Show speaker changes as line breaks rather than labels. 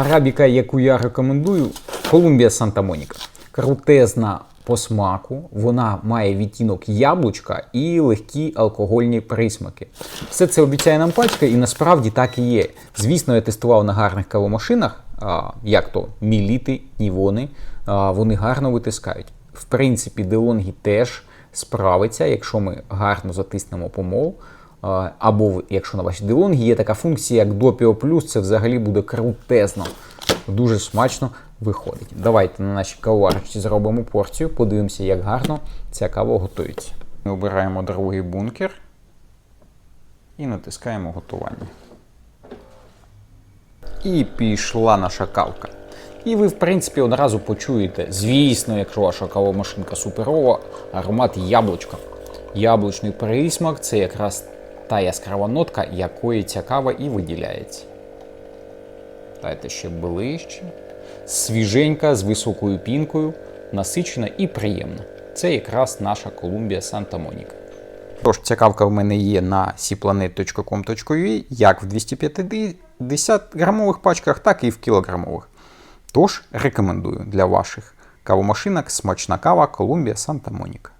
Арабіка, яку я рекомендую, Колумбія Санта Моніка. Крутезна по смаку, вона має відтінок яблучка і легкі алкогольні присмаки. Все це обіцяє нам пачка, і насправді так і є. Звісно, я тестував на гарних кавомашинах, як то міліти, нівони, вони гарно витискають. В принципі, Делонгі теж справиться, якщо ми гарно затиснемо помол. Або якщо на вашій Делонгі є така функція, як Допіо Плюс, це взагалі буде крутезно. Дуже смачно виходить. Давайте на нашій кавоварочці зробимо порцію, подивимося, як гарно ця кава готується. Ми обираємо другий бункер і натискаємо готування. І пішла наша кавка. І ви, в принципі, одразу почуєте, звісно, якщо ваша кавомашинка суперова, аромат яблучка. Яблучний присмак це якраз та яскрава нотка, якої ця кава і виділяється. Дайте ще ближче. Свіженька з високою пінкою, насичена і приємна. Це якраз наша Колумбія Санта Моніка. Тож, ця кавка в мене є на cplanet.com.ua як в 250 грамових пачках, так і в кілограмових. Тож рекомендую для ваших кавомашинок смачна кава Колумбія Санта Моніка.